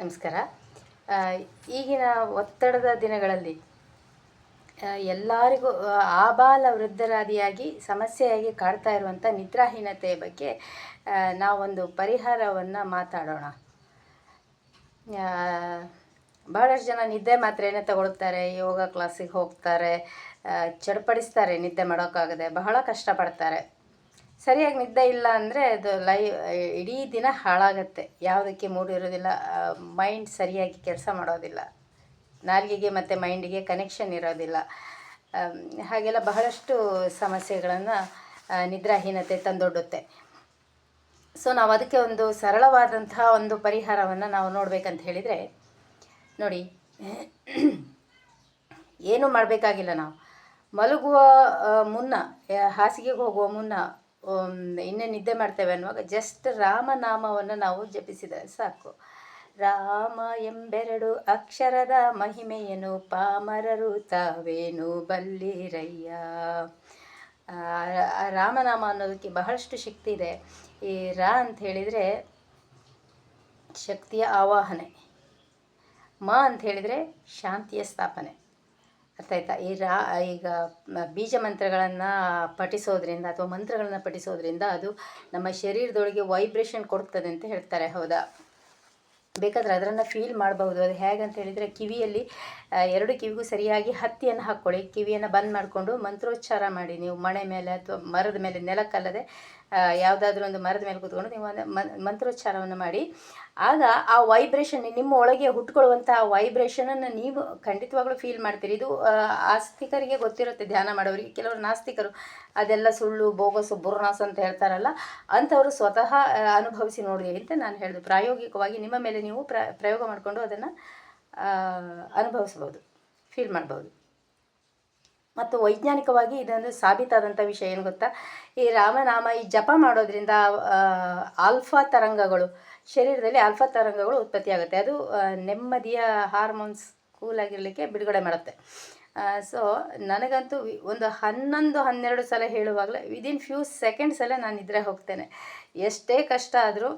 ನಮಸ್ಕಾರ. ಈಗಿನ ಒತ್ತಡದ ದಿನಗಳಲ್ಲಿ ಎಲ್ಲರಿಗೂ ಆಬಾಲ ವೃದ್ಧರಾದಿಯಾಗಿ ಸಮಸ್ಯೆಯಾಗಿ ಕಾಡ್ತಾ ಇರುವಂಥ ನಿದ್ರಾಹೀನತೆಯ ಬಗ್ಗೆ ನಾವೊಂದು ಪರಿಹಾರವನ್ನು ಮಾತಾಡೋಣ. ಬಹಳಷ್ಟು ಜನ ನಿದ್ದೆ ಮಾತ್ರೆನೇ ತಗೊಳ್ತಾರೆ, ಯೋಗ ಕ್ಲಾಸಿಗೆ ಹೋಗ್ತಾರೆ ಚಡ್ಪಡಿಸ್ತಾರೆ ನಿದ್ದೆ ಮಾಡೋಕ್ಕಾಗದೆ, ಬಹಳ ಕಷ್ಟಪಡ್ತಾರೆ. ಸರಿಯಾಗಿ ನಿದ್ದೆ ಇಲ್ಲ ಅಂದರೆ ಅದು ಲೈ, ಇಡೀ ದಿನ ಹಾಳಾಗತ್ತೆ. ಯಾವುದಕ್ಕೆ ಮೂಡಿರೋದಿಲ್ಲ ಮೈಂಡ್ ಸರಿಯಾಗಿ ಕೆಲಸ ಮಾಡೋದಿಲ್ಲ. ನಾಲಿಗೆಗೆ ಮತ್ತು ಮೈಂಡಿಗೆ ಕನೆಕ್ಷನ್ ಇರೋದಿಲ್ಲ. ಹಾಗೆಲ್ಲ ಬಹಳಷ್ಟು ಸಮಸ್ಯೆಗಳನ್ನು ನಿದ್ರಾಹೀನತೆ ತಂದೊಡ್ಡುತ್ತೆ. ಸೊ ನಾವು ಅದಕ್ಕೆ ಒಂದು ಸರಳವಾದಂತಹ ಒಂದು ಪರಿಹಾರವನ್ನು ನಾವು ನೋಡಬೇಕಂತ ಹೇಳಿದರೆ, ನೋಡಿ, ಏನು ಮಾಡಬೇಕಾಗಿಲ್ಲ ನಾವು. ಮಲಗುವ ಮುನ್ನ, ಹಾಸಿಗೆಗೆ ಹೋಗುವ ಮುನ್ನ ಇನ್ನೇ ನಿದ್ದೆ ಮಾಡ್ತೇವೆ ಅನ್ನುವಾಗ ಜಸ್ಟ್ ರಾಮನಾಮವನ್ನು ನಾವು ಜಪಿಸಿದರೆ ಸಾಕು. ರಾಮ ಎಂಬೆರಡು ಅಕ್ಷರದ ಮಹಿಮೆಯನು? ಪಾಮರರು ತಾವೇನು? ಬಲ್ಲಿರಯ್ಯ. ರಾಮನಾಮ ಅನ್ನೋದಕ್ಕೆ ಬಹಳಷ್ಟು ಶಕ್ತಿ ಇದೆ. ಈ ರಾ ಅಂತ ಹೇಳಿದರೆ ಶಕ್ತಿಯ ಆವಾಹನೆ. ಮ ಅಂತ ಹೇಳಿದರೆ ಶಾಂತಿಯ ಸ್ಥಾಪನೆ. ಅರ್ಥ ಆಯ್ತಾ? ಈ ರಾ, ಈಗ ಬೀಜ ಮಂತ್ರಗಳನ್ನು ಪಠಿಸೋದ್ರಿಂದ ಅಥವಾ ಮಂತ್ರಗಳನ್ನು ಪಠಿಸೋದ್ರಿಂದ ಅದು ನಮ್ಮ ಶರೀರದೊಳಗೆ ವೈಬ್ರೇಷನ್ ಕೊಡ್ತದೆ ಅಂತ ಹೇಳ್ತಾರೆ, ಹೌದಾ? ಬೇಕಾದರೆ ಅದರನ್ನು ಫೀಲ್ ಮಾಡಬಹುದು. ಅದು ಹೇಗೆ ಅಂತ ಹೇಳಿದರೆ ಕಿವಿಯಲ್ಲಿ ಎರಡು ಕಿವಿಗೂ ಸರಿಯಾಗಿ ಹತ್ತಿಯನ್ನು ಹಾಕ್ಕೊಳ್ಳಿ. ಕಿವಿಯನ್ನು ಬಂದ್ ಮಾಡಿಕೊಂಡು ಮಂತ್ರೋಚ್ಚಾರ ಮಾಡಿ ನೀವು ಮಣೆ ಮೇಲೆ ಅಥವಾ ಮರದ ಮೇಲೆ ನೆಲಕ್ಕಲ್ಲದೆ ಯಾವುದಾದ್ರೂ ಒಂದು ಮರದ ಮೇಲೆ ಕೂತ್ಕೊಂಡು ನೀವು ಒಂದು ಮಂತ್ರೋಚ್ಚಾರವನ್ನು ಮಾಡಿ. ಆಗ ಆ ವೈಬ್ರೇಷನ್ ನಿಮ್ಮ ಒಳಗೆ ಹುಟ್ಕೊಳ್ಳುವಂಥ ಆ ವೈಬ್ರೇಷನನ್ನು ನೀವು ಖಂಡಿತವಾಗ್ಲೂ ಫೀಲ್ ಮಾಡ್ತೀರಿ. ಇದು ಆಸ್ತಿಕರಿಗೆ ಗೊತ್ತಿರುತ್ತೆ, ಧ್ಯಾನ ಮಾಡೋರಿಗೆ. ಕೆಲವರು ನಾಸ್ತಿಕರು, ಅದೆಲ್ಲ ಸುಳ್ಳು, ಬೋಗಸು, ಬುರ್ನಾಸು ಅಂತ ಹೇಳ್ತಾರಲ್ಲ, ಅಂಥವರು ಸ್ವತಃ ಅನುಭವಿಸಿ ನೋಡಿ ಅಂತ ನಾನು ಹೇಳಿದೆ. ಪ್ರಾಯೋಗಿಕವಾಗಿ ನಿಮ್ಮ ಮೇಲೆ ನೀವು ಪ್ರ, ಪ್ರಯೋಗ ಮಾಡಿಕೊಂಡು ಅದನ್ನು ಅನುಭವಿಸ್ಬೋದು ಫೀಲ್ ಮಾಡ್ಬೋದು. ಮತ್ತು ವೈಜ್ಞಾನಿಕವಾಗಿ ಇದೊಂದು ಸಾಬೀತಾದಂಥ ವಿಷಯ ಏನು ಗೊತ್ತಾ? ಈ ರಾಮನಾಮ, ಈ ಜಪ ಮಾಡೋದ್ರಿಂದ ಆಲ್ಫಾ ತರಂಗಗಳು, ಶರೀರದಲ್ಲಿ ಆಲ್ಫಾ ತರಂಗಗಳು ಉತ್ಪತ್ತಿಯಾಗುತ್ತೆ ಅದು ನೆಮ್ಮದಿಯ ಹಾರ್ಮೋನ್ಸ್ ಕೂಲಾಗಿರಲಿಕ್ಕೆ ಬಿಡುಗಡೆ ಮಾಡುತ್ತೆ. ಸೊ, ನನಗಂತೂ ಒಂದು ಹನ್ನೊಂದು, ಹನ್ನೆರಡು ಸಲ ಹೇಳುವಾಗಲೇ ವಿದಿನ್ ಫ್ಯೂ ಸೆಕೆಂಡ್ಸಲ್ಲೇ ನಾನು ನಿದ್ರೆ ಹೋಗ್ತೇನೆ. ಎಷ್ಟೇ ಕಷ್ಟ ಆದರೂ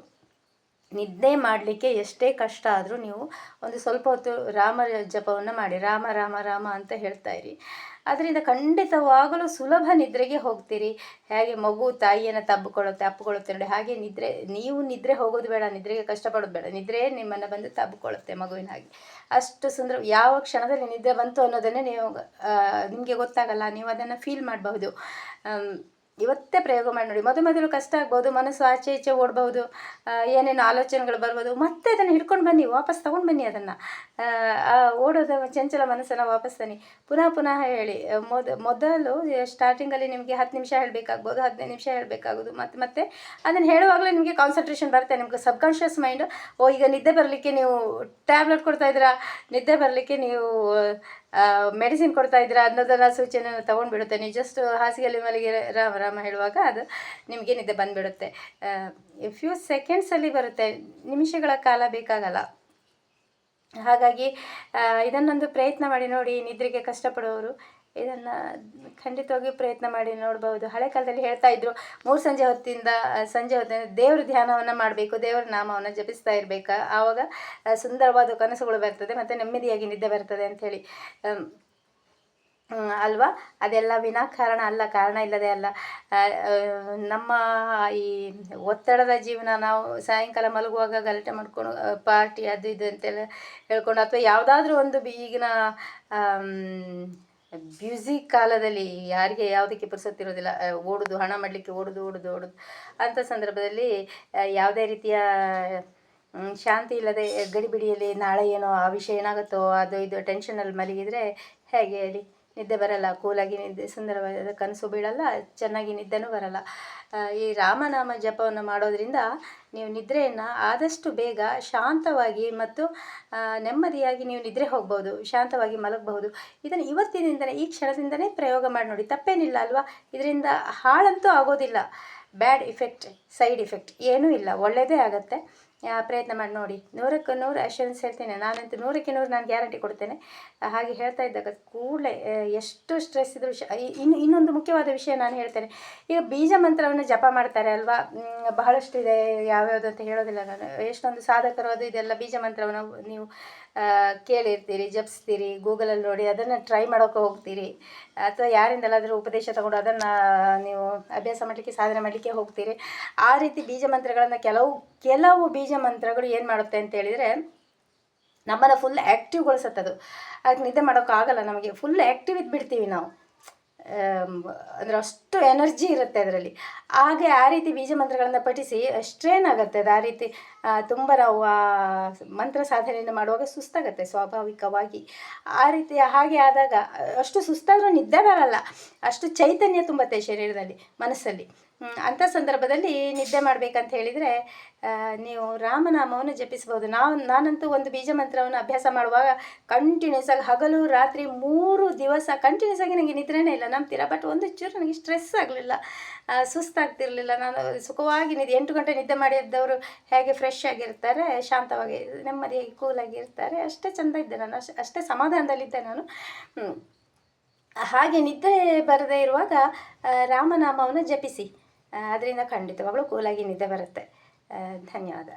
ನಿದ್ದೆ ಮಾಡಲಿಕ್ಕೆ ಎಷ್ಟೇ ಕಷ್ಟ ಆದರೂ ನೀವು ಒಂದು ಸ್ವಲ್ಪ ಹೊತ್ತು ರಾಮ ಜಪವನ್ನು ಮಾಡಿ, ರಾಮ ರಾಮ ರಾಮ ಅಂತ ಹೇಳ್ತಾ ಇರಿ. ಅದರಿಂದ ಖಂಡಿತವಾಗಲೂ ಸುಲಭ ನಿದ್ರೆಗೆ ಹೋಗ್ತೀರಿ. ಹೇಗೆ ಮಗು ತಾಯಿಯನ್ನು ತಬ್ಬಿಕೊಳ್ಳುತ್ತೆ ಅಪ್ಪಿಕೊಳ್ಳುತ್ತೆ ನೋಡಿ, ಹಾಗೆ ನಿದ್ರೆ, ನೀವು ನಿದ್ರೆ ಹೋಗೋದು ಬೇಡ, ನಿದ್ರೆಗೆ ಕಷ್ಟಪಡೋದು ಬೇಡ. ನಿದ್ರೆ ನಿಮ್ಮನ್ನು ಬಂದು ತಬ್ಬಿಕೊಳ್ಳುತ್ತೆ ಮಗುವಿನ ಹಾಗೆ. ಅಷ್ಟು ಸುಂದರ, ಯಾವ ಕ್ಷಣದಲ್ಲಿ ನಿದ್ರೆ ಬಂತು ಅನ್ನೋದನ್ನೇ ನೀವು ನಿಮಗೆ ಗೊತ್ತಾಗಲ್ಲ, ನೀವು ಅದನ್ನು ಫೀಲ್ ಮಾಡಬಹುದು. ಇವತ್ತೇ ಪ್ರಯೋಗ ಮಾಡಿ ನೋಡಿ. ಮೊದಲು ಮೊದಲು ಕಷ್ಟ ಆಗ್ಬೋದು, ಮನಸ್ಸು ಆಚೆ ಈಚೆ ಓಡ್ಬೋದು ಏನೇನು ಆಲೋಚನೆಗಳು ಬರ್ಬೋದು, ಮತ್ತೆ ಅದನ್ನು ಹಿಡ್ಕೊಂಡು ಬನ್ನಿ, ವಾಪಸ್ ತೊಗೊಂಡು ಬನ್ನಿ ಅದನ್ನು. ಓಡೋದ ಚಂಚಲ ಮನಸ್ಸನ್ನು ವಾಪಸ್ ತನ್ನಿ. ಪುನಃ ಪುನಃ ಹೇಳಿ, ಮೊದ, ಮೊದಲು ಸ್ಟಾರ್ಟಿಂಗಲ್ಲಿ ನಿಮಗೆ ಹತ್ತು ನಿಮಿಷ ಹೇಳಬೇಕಾಗ್ಬೋದು, ಹದಿನೈದು ನಿಮಿಷ ಹೇಳಬೇಕಾಗೋದು ಮತ್ತು ಮತ್ತೆ ಅದನ್ನು ಹೇಳುವಾಗಲೇ ನಿಮಗೆ ಕಾನ್ಸಂಟ್ರೇಷನ್ ಬರುತ್ತೆ, ನಿಮಗೆ ಸಬ್ಕಾನ್ಷಿಯಸ್ ಮೈಂಡು ಓ, ಈಗ ನಿದ್ದೆ ಬರಲಿಕ್ಕೆ ನೀವು ಟ್ಯಾಬ್ಲೆಟ್ ಕೊಡ್ತಾ ಇದ್ದೀರಾ, ನಿದ್ದೆ ಬರಲಿಕ್ಕೆ ನೀವು ಮೆಡಿಸಿನ್ ಕೊಡ್ತಾ ಇದ್ದೀರಾ ಅನ್ನೋದನ್ನ ಸೂಚನೆ ತೊಗೊಂಡ್ಬಿಡುತ್ತೆ. ನೀವು ಜಸ್ಟ್ ಹಾಸಿಗೆಯಲ್ಲಿ ಮಲಗಿ ರಾಮ ರಾಮ ಹೇಳುವಾಗ ಅದು ನಿಮಗೆ ನಿದ್ದೆ ಬಂದುಬಿಡುತ್ತೆ ಫ್ಯೂ ಸೆಕೆಂಡ್ಸಲ್ಲಿ ಬರುತ್ತೆ. ನಿಮಿಷಗಳ ಕಾಲ ಬೇಕಾಗಲ್ಲ. ಹಾಗಾಗಿ ಇದನ್ನೊಂದು ಪ್ರಯತ್ನ ಮಾಡಿ ನೋಡಿ, ನಿದ್ರೆಗೆ ಕಷ್ಟಪಡುವವರು ಇದನ್ನು ಖಂಡಿತವಾಗಿಯೂ ಪ್ರಯತ್ನ ಮಾಡಿ ನೋಡ್ಬೋದು ಹಳೆ ಕಾಲದಲ್ಲಿ ಹೇಳ್ತಾ ಇದ್ರು, ಮೂರು ಸಂಜೆ ಹೊತ್ತಿಂದ ಸಂಜೆ ಹೊತ್ತಿಂದ ದೇವ್ರ ಧ್ಯಾನವನ್ನು ಮಾಡಬೇಕು, ದೇವರ ನಾಮವನ್ನು ಜಪಿಸ್ತಾ ಇರಬೇಕು. ಆವಾಗ ಸುಂದರವಾದ ಕನಸುಗಳು ಬರ್ತದೆ ಮತ್ತು ನೆಮ್ಮದಿಯಾಗಿ ನಿದ್ದೆ ಬರ್ತದೆ ಅಂಥೇಳಿ ಅಲ್ವಾ? ಅದೆಲ್ಲ ವಿನಾಕಾರಣ ಅಲ್ಲ, ಕಾರಣ ಇಲ್ಲದೆ ಅಲ್ಲ. ನಮ್ಮ ಈ ಒತ್ತಡದ ಜೀವನ ನಾವು ಸಾಯಂಕಾಲ ಮಲಗುವಾಗ ಗಲಾಟೆ ಮಾಡ್ಕೊಂಡು ಪಾರ್ಟಿ ಅದು ಇದು ಅಂತೆಲ್ಲ ಹೇಳ್ಕೊಂಡು, ಅಥವಾ ಯಾವುದಾದ್ರೂ ಒಂದು ಈಗಿನ ಬ್ಯುಸಿ ಕಾಲದಲ್ಲಿ ಯಾರಿಗೆ ಯಾವುದಕ್ಕೆ ಪುರ್ಸೊತ್ತಿರೋದಿಲ್ಲ ಓಡೋದು, ಹಣ ಮಾಡಲಿಕ್ಕೆ ಓಡೋದು, ಓಡುದು ಓಡುದು. ಅಂಥ ಸಂದರ್ಭದಲ್ಲಿ ಯಾವುದೇ ರೀತಿಯ ಶಾಂತಿ ಇಲ್ಲದೆ ಗಡಿಬಿಡಿಯಲ್ಲಿ ನಾಳೆ ಏನೋ ಆ ವಿಷಯ ಏನಾಗುತ್ತೋ ಅದು ಇದು ಟೆನ್ಷನಲ್ಲಿ ಮಲಗಿದರೆ ಹೇಗೆ ಹೇಳಿ? ನಿದ್ದೆ ಬರಲ್ಲ, ಕೂಲಾಗಿ ನಿದ್ದೆ, ಸುಂದರವಾದ ಕನಸು ಬೀಳಲ್ಲ, ಚೆನ್ನಾಗಿ ನಿದ್ದೆನೂ ಬರಲ್ಲ. ಈ ರಾಮನಾಮ ಜಪವನ್ನು ಮಾಡೋದ್ರಿಂದ ನೀವು ನಿದ್ರೆಯನ್ನು ಆದಷ್ಟು ಬೇಗ ಶಾಂತವಾಗಿ ಮತ್ತು ನೆಮ್ಮದಿಯಾಗಿ ನೀವು ನಿದ್ರೆ ಹೋಗ್ಬೋದು, ಶಾಂತವಾಗಿ ಮಲಗಬಹುದು. ಇದನ್ನು ಇವತ್ತಿನಿಂದಲೇ ಈ ಕ್ಷಣದಿಂದಲೇ ಪ್ರಯೋಗ ಮಾಡಿ ನೋಡಿ. ತಪ್ಪೇನಿಲ್ಲ ಅಲ್ವಾ? ಇದರಿಂದ ಹಾಳಂತೂ ಆಗೋದಿಲ್ಲ. ಬ್ಯಾಡ್ ಇಫೆಕ್ಟ್, ಸೈಡ್ ಇಫೆಕ್ಟ್ ಏನೂ ಇಲ್ಲ. ಒಳ್ಳೆಯದೇ ಆಗುತ್ತೆ. ಪ್ರಯತ್ನ ಮಾಡಿ ನೋಡಿ. ನೂರಕ್ಕೆ ನೂರು ಅಶ್ಯೂರೆನ್ಸ್ ಹೇಳ್ತೇನೆ. ನಾನಂತೂ ನೂರಕ್ಕೆ ನೂರು ನಾನು ಗ್ಯಾರಂಟಿ ಕೊಡ್ತೇನೆ. ಹಾಗೆ ಹೇಳ್ತಾ ಇದ್ದಾಗ ಕೂಡಲೇ ಎಷ್ಟು ಸ್ಟ್ರೆಸ್ ಇದ್ರೂ ವಿಷಯ ಇನ್ನು, ಇನ್ನೊಂದು ಮುಖ್ಯವಾದ ವಿಷಯ ನಾನು ಹೇಳ್ತೇನೆ. ಈಗ ಬೀಜ ಮಂತ್ರವನ್ನು ಜಪ ಮಾಡ್ತಾರೆ ಅಲ್ವಾ? ಬಹಳಷ್ಟು ಇದೆ ಯಾವ್ಯಾವುದು ಅಂತ ಹೇಳೋದಿಲ್ಲ ನಾನು. ಎಷ್ಟೊಂದು ಸಾಧಕರು ಅದು ಇದೆಲ್ಲ ಬೀಜ ಮಂತ್ರವನ್ನು ನೀವು ಕೇಳಿರ್ತೀರಿ, ಜಪಿಸ್ತೀರಿ, ಗೂಗಲಲ್ಲಿ ನೋಡಿ ಅದನ್ನು ಟ್ರೈ ಮಾಡೋಕೆ ಹೋಗ್ತೀರಿ. ಅಥವಾ ಯಾರಿಂದಲಾದರೂ ಉಪದೇಶ ತಗೊಂಡು ಅದನ್ನು ನೀವು ಅಭ್ಯಾಸ ಮಾಡಲಿಕ್ಕೆ, ಸಾಧನೆ ಮಾಡಲಿಕ್ಕೆ ಹೋಗ್ತೀರಿ. ಆ ರೀತಿ ಬೀಜ ಮಂತ್ರಗಳನ್ನು ಕೆಲವು ಕೆಲವು ಬೀಜ ಮಂತ್ರಗಳು ಏನು ಮಾಡುತ್ತೆ ಅಂತ ಹೇಳಿದರೆ, ನಮ್ಮನ್ನು ಫುಲ್ ಆ್ಯಕ್ಟಿವ್ಗೊಳಿಸುತ್ತದು ಅದಕ್ಕೆ ನಿದ್ದೆ ಮಾಡೋಕ್ಕಾಗಲ್ಲ ನಮಗೆ. ಫುಲ್ ಆ್ಯಕ್ಟಿವ್ ಇದ್ಬಿಡ್ತೀವಿ ನಾವು. ಅಂದರೆ ಅಷ್ಟು ಎನರ್ಜಿ ಇರುತ್ತೆ ಅದರಲ್ಲಿ. ಹಾಗೆ ಆ ರೀತಿ ಬೀಜ ಮಂತ್ರಗಳನ್ನು ಪಠಿಸಿ ಸ್ಟ್ರೇನ್ ಆಗುತ್ತೆ ಅದು ಆ ರೀತಿ ತುಂಬ ನಾವು ಆ ಮಂತ್ರ ಸಾಧನೆಯನ್ನು ಮಾಡುವಾಗ ಸುಸ್ತಾಗುತ್ತೆ ಸ್ವಾಭಾವಿಕವಾಗಿ. ಆ ರೀತಿ ಹಾಗೆ ಆದಾಗ ಅಷ್ಟು ಸುಸ್ತಾದರೂ ನಿದ್ದೆ ಬರಲ್ಲ. ಅಷ್ಟು ಚೈತನ್ಯ ತುಂಬತ್ತೆ ಶರೀರದಲ್ಲಿ, ಮನಸ್ಸಲ್ಲಿ. ಅಂತ ಸಂದರ್ಭದಲ್ಲಿ ನಿದ್ದೆ ಮಾಡಬೇಕಂತ ಹೇಳಿದರೆ ನೀವು ರಾಮನಾಮವನ್ನು ಜಪಿಸ್ಬೋದು ನಾವು, ನಾನಂತೂ ಒಂದು ಬೀಜ ಮಂತ್ರವನ್ನು ಅಭ್ಯಾಸ ಮಾಡುವಾಗ ಕಂಟಿನ್ಯೂಸ್ ಆಗಿ ಹಗಲು, ರಾತ್ರಿ ಮೂರು ದಿವಸ ಕಂಟಿನ್ಯೂಸ್ ಆಗಿ ನನಗೆ ನಿದ್ರೆನೇ ಇಲ್ಲ. ನಂಬ್ತೀರಾ ಬಟ್ ಒಂದು ಚೂರು ನನಗೆ ಸ್ಟ್ರೆಸ್ ಆಗಲಿಲ್ಲ. ಸುಸ್ತಾಗ್ತಿರಲಿಲ್ಲ. ನಾನು ಸುಖವಾಗಿ ನಿದ್ದೆ, ಎಂಟು ಗಂಟೆ ನಿದ್ದೆ ಮಾಡಿದ್ದವರು ಹೇಗೆ ಫ್ರೆಶ್ ಆಗಿರ್ತಾರೆ, ಶಾಂತವಾಗಿ ನೆಮ್ಮದಿಯಾಗಿ ಕೂಲಾಗಿ ಇರ್ತಾರೆ, ಅಷ್ಟೇ ಚೆಂದ ಇದ್ದೆ ನಾನು. ಅಷ್ಟೇ ಅಷ್ಟೇ ಸಮಾಧಾನದಲ್ಲಿದ್ದೆ ನಾನು. ಹಾಗೆ ನಿದ್ದೆ ಬರದೇ ಇರುವಾಗ ರಾಮನಾಮವನ್ನು ಜಪಿಸಿ. ಅದರಿಂದ ಖಂಡಿತವಾಗಲೂ ಕೂಲಾಗಿ ನಿದ್ದೆ ಬರುತ್ತೆ. ಧನ್ಯವಾದ.